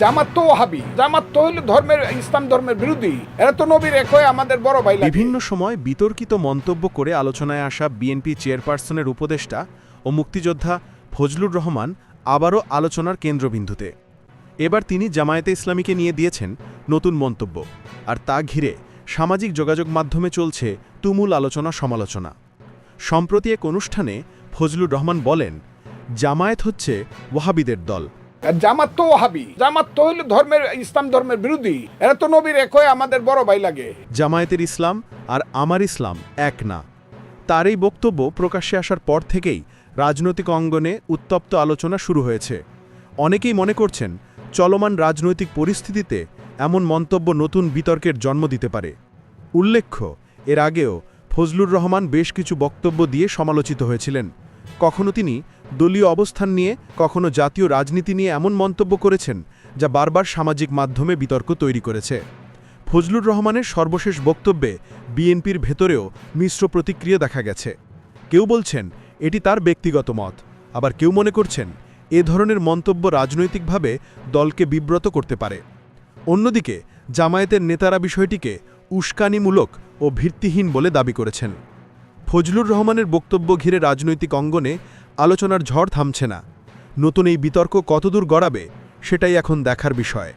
জামাত তো ওহাবি। জামাত তো ধর্মের, ইসলাম ধর্মের বিরোধী। এরা তো নবীর আমাদের বড় ভাই বিভিন্ন সময় বিতর্কিত মন্তব্য করে আলোচনায় আসা বিএনপি চেয়ারপারসনের উপদেষ্টা ও মুক্তিযোদ্ধা ফজলুর রহমান আবারও আলোচনার কেন্দ্রবিন্দুতে। এবার তিনি জামায়াতে ইসলামীকে নিয়ে দিয়েছেন নতুন মন্তব্য। আর তা ঘিরে সামাজিক যোগাযোগ মাধ্যমে চলছে তুমুল আলোচনা সমালোচনা। সম্প্রতি এক অনুষ্ঠানে ফজলুর রহমান বলেন, জামায়াত হচ্ছে ওয়াহাবিদের দল। জামাত তো ওহাবি। জামাত তো হইল ধর্মের, ইসলাম ধর্মের বিরোধী। এরা তো নবীর এক হয়ে আমাদের বড় ভাই লাগে। জামায়াতের ইসলাম আর আমার ইসলাম এক না। তার এই বক্তব্য প্রকাশ্যে আসার পর থেকেই রাজনৈতিক অঙ্গনে উত্তপ্ত আলোচনা শুরু হয়েছে। অনেকেই মনে করছেন, চলমান রাজনৈতিক পরিস্থিতিতে এমন মন্তব্য নতুন বিতর্কের জন্ম দিতে পারে। উল্লেখ্য, এর আগেও ফজলুর রহমান বেশ কিছু বক্তব্য দিয়ে সমালোচিত হয়েছিলেন। কখনো তিনি দলীয় অবস্থান নিয়ে কখনো জাতীয় রাজনীতি নিয়ে এমন মন্তব্য করেছেন যা বারবার সামাজিক মাধ্যমে বিতর্ক তৈরি করেছে। ফজলুর রহমানের সর্বশেষ বক্তব্যে বিএনপির ভেতরেও মিশ্র প্রতিক্রিয়া দেখা গেছে। কেউ বলছেন, এটি তার ব্যক্তিগত মত। আবার কেউ মনে করছেন, এ ধরনের মন্তব্য রাজনৈতিকভাবে দলকে বিব্রত করতে পারে। অন্যদিকে, জামায়াতের নেতারা বিষয়টিকে উস্কানিমূলক ও ভিত্তিহীন বলে দাবি করেছেন। ফজলুর রহমানের বক্তব্য ঘিরে রাজনৈতিক অঙ্গনে আলোচনার ঝড় থামছে না। নতুন এই বিতর্ক কতদূর গড়াবে সেটাই এখন দেখার বিষয়।